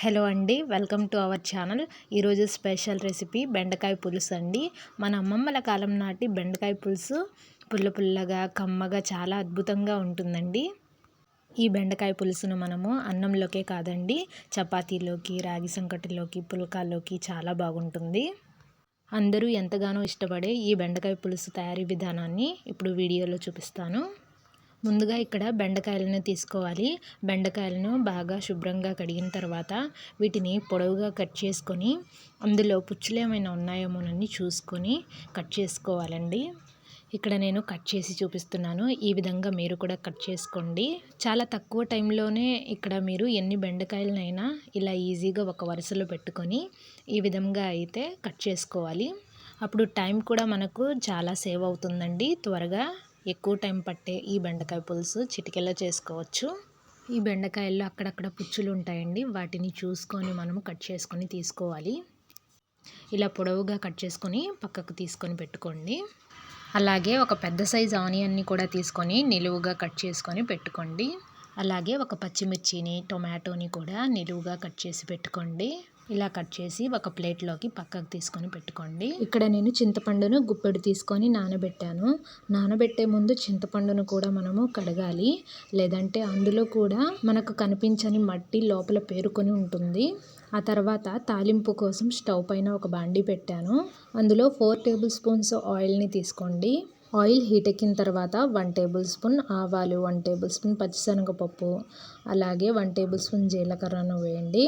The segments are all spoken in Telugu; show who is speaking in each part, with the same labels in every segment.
Speaker 1: హలో అండి వెల్కమ్ టు అవర్ ఛానల్. ఈరోజు స్పెషల్ రెసిపీ బెండకాయ పులుసు అండి. మన అమ్మమ్మల కాలం నాటి బెండకాయ పులుసు పుల్ల పుల్లగా కమ్మగా చాలా అద్భుతంగా ఉంటుందండి. ఈ బెండకాయ పులుసును మనము అన్నంలోకే కాదండి చపాతీలోకి రాగి సంకటిలోకి పుల్కాల్లోకి చాలా బాగుంటుంది. అందరూ ఎంతగానో ఇష్టపడే ఈ బెండకాయ పులుసు తయారీ విధానాన్ని ఇప్పుడు వీడియోలో చూపిస్తాను. ముందుగా ఇక్కడ బెండకాయలను తీసుకోవాలి. బెండకాయలను బాగా శుభ్రంగా కడిగిన తర్వాత వీటిని పొడవుగా కట్ చేసుకొని అందులో పుచ్చులు ఏమైనా ఉన్నాయేమోనని చూసుకొని కట్ చేసుకోవాలండి. ఇక్కడ నేను కట్ చేసి చూపిస్తున్నాను. ఈ విధంగా మీరు కూడా కట్ చేసుకోండి. చాలా తక్కువ టైంలోనే ఇక్కడ మీరు ఎన్ని బెండకాయలనైనా ఇలా ఈజీగా ఒక వరుసలో పెట్టుకొని ఈ విధంగా అయితే కట్ చేసుకోవాలి. అప్పుడు టైం కూడా మనకు చాలా సేవ్ అవుతుందండి. త్వరగా ఎక్కువ టైం పట్టే ఈ బెండకాయ పులుసు చిటికెలో చేసుకోవచ్చు. ఈ బెండకాయల్లో అక్కడక్కడ పుచ్చులు ఉంటాయండి. వాటిని చూసుకొని మనము కట్ చేసుకొని తీసుకోవాలి. ఇలా పొడవుగా కట్ చేసుకొని పక్కకు తీసుకొని పెట్టుకోండి. అలాగే ఒక పెద్ద సైజ్ ఆనియన్ని కూడా తీసుకొని నిలువుగా కట్ చేసుకొని పెట్టుకోండి. అలాగే ఒక పచ్చిమిర్చిని టొమాటోని కూడా నిలువుగా కట్ చేసి పెట్టుకోండి. ఇలా కట్ చేసి ఒక ప్లేట్లోకి పక్కకు తీసుకొని పెట్టుకోండి. ఇక్కడ నేను చింతపండును గుప్పెడు తీసుకొని నానబెట్టాను. నానబెట్టే ముందు చింతపండును కూడా మనము కడగాలి. లేదంటే అందులో కూడా మనకు కనిపించని మట్టి లోపల పేరుకొని ఉంటుంది. ఆ తర్వాత తాలింపు కోసం స్టవ్ పైన ఒక బాండీ పెట్టాను. అందులో ఫోర్ టేబుల్ స్పూన్స్ ఆయిల్ని తీసుకోండి. ఆయిల్ హీట్ ఎక్కిన తర్వాత వన్ టేబుల్ స్పూన్ ఆవాలు వన్ టేబుల్ స్పూన్ పచ్చిశనగపప్పు అలాగే వన్ టేబుల్ స్పూన్ జీలకర్రను వేయండి.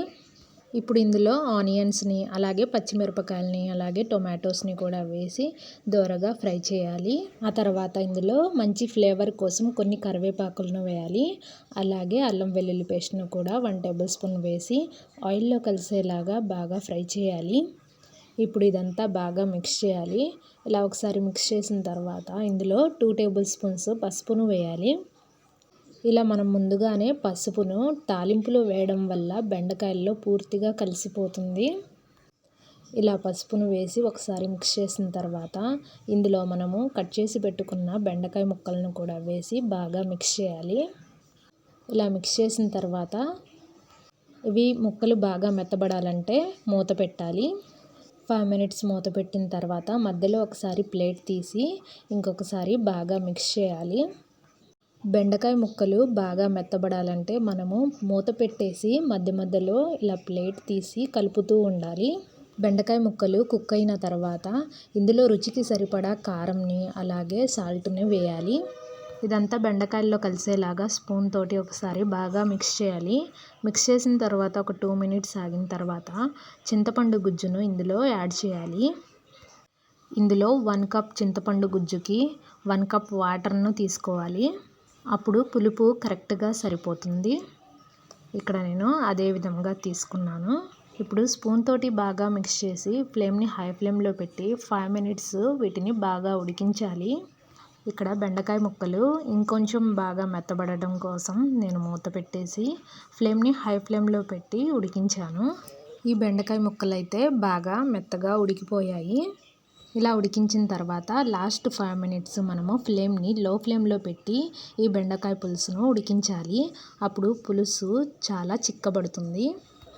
Speaker 1: ఇప్పుడు ఇందులో ఆనియన్స్ని అలాగే పచ్చిమిరపకాయలని అలాగే టొమాటోస్ని కూడా వేసి దోరగా ఫ్రై చేయాలి. ఆ తర్వాత ఇందులో మంచి ఫ్లేవర్ కోసం కొన్ని కరివేపాకులను వేయాలి. అలాగే అల్లం వెల్లుల్లి పేస్ట్ను కూడా వన్ టేబుల్ స్పూన్ వేసి ఆయిల్లో కలిసేలాగా బాగా ఫ్రై చేయాలి. ఇప్పుడు ఇదంతా బాగా మిక్స్ చేయాలి. ఇలా ఒకసారి మిక్స్ చేసిన తర్వాత ఇందులో టూ టేబుల్ స్పూన్స్ పసుపును వేయాలి. ఇలా మనం ముందుగానే పసుపును తాలింపులో వేయడం వల్ల బెండకాయల్లో పూర్తిగా కలిసిపోతుంది. ఇలా పసుపును వేసి ఒకసారి మిక్స్ చేసిన తర్వాత ఇందులో మనము కట్ చేసి పెట్టుకున్న బెండకాయ ముక్కలను కూడా వేసి బాగా మిక్స్ చేయాలి. ఇలా మిక్స్ చేసిన తర్వాత ఇవి ముక్కలు బాగా మెత్తబడాలంటే మూత పెట్టాలి. ఫైవ్ మినిట్స్ మూత పెట్టిన తర్వాత మధ్యలో ఒకసారి ప్లేట్ తీసి ఇంకొకసారి బాగా మిక్స్ చేయాలి. బెండకాయ ముక్కలు బాగా మెత్తబడాలంటే మనము మూత పెట్టేసి మధ్య మధ్యలో ఇలా ప్లేట్ తీసి కలుపుతూ ఉండాలి. బెండకాయ ముక్కలు కుక్ అయిన తర్వాత ఇందులో రుచికి సరిపడా కారంని అలాగే సాల్ట్ని వేయాలి. ఇదంతా బెండకాయల్లో కలిసేలాగా స్పూన్ తోటి ఒకసారి బాగా మిక్స్ చేయాలి. మిక్స్ చేసిన తర్వాత ఒక టూ మినిట్స్ ఆగిన తర్వాత చింతపండు గుజ్జును ఇందులో యాడ్ చేయాలి. ఇందులో వన్ కప్ చింతపండు గుజ్జుకి వన్ కప్ వాటర్ను తీసుకోవాలి. అప్పుడు పులుపు కరెక్ట్గా సరిపోతుంది. ఇక్కడ నేను అదే విధంగా తీసుకున్నాను. ఇప్పుడు స్పూన్ తోటి బాగా మిక్స్ చేసి ఫ్లేమ్ని హై ఫ్లేమ్లో పెట్టి ఫైవ్ మినిట్స్ వీటిని బాగా ఉడికించాలి. ఇక్కడ బెండకాయ ముక్కలు ఇంకొంచెం బాగా మెత్తబడడం కోసం నేను మూత పెట్టేసి ఫ్లేమ్ని హై ఫ్లేమ్లో పెట్టి ఉడికించాను. ఈ బెండకాయ ముక్కలు అయితే బాగా మెత్తగా ఉడికిపోయాయి. ఇలా ఉడికించిన తర్వాత లాస్ట్ ఫైవ్ మినిట్స్ మనము ఫ్లేమ్ని లో ఫ్లేమ్లో పెట్టి ఈ బెండకాయ పులుసును ఉడికించాలి. అప్పుడు పులుసు చాలా చిక్కబడుతుంది.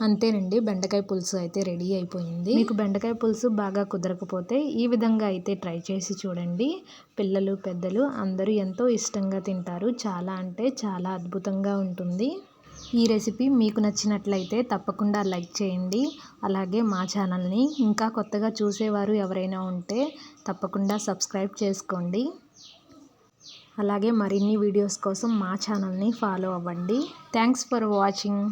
Speaker 1: అంతేనండి బెండకాయ పులుసు అయితే రెడీ అయిపోయింది. మీకు బెండకాయ పులుసు బాగా కుదరకపోతే ఈ విధంగా అయితే ట్రై చేసి చూడండి. పిల్లలు పెద్దలు అందరూ ఎంతో ఇష్టంగా తింటారు. చాలా అంటే చాలా అద్భుతంగా ఉంటుంది. ఈ రెసిపీ మీకు నచ్చినట్లయితే తప్పకుండా లైక్ చేయండి. అలాగే మా ఛానల్ని ఇంకా కొత్తగా చూసేవారు ఎవరైనా ఉంటే తప్పకుండా సబ్స్క్రైబ్ చేసుకోండి. అలాగే మరిన్ని వీడియోస్ కోసం మా ఛానల్ని ఫాలో అవ్వండి. Thanks for watching.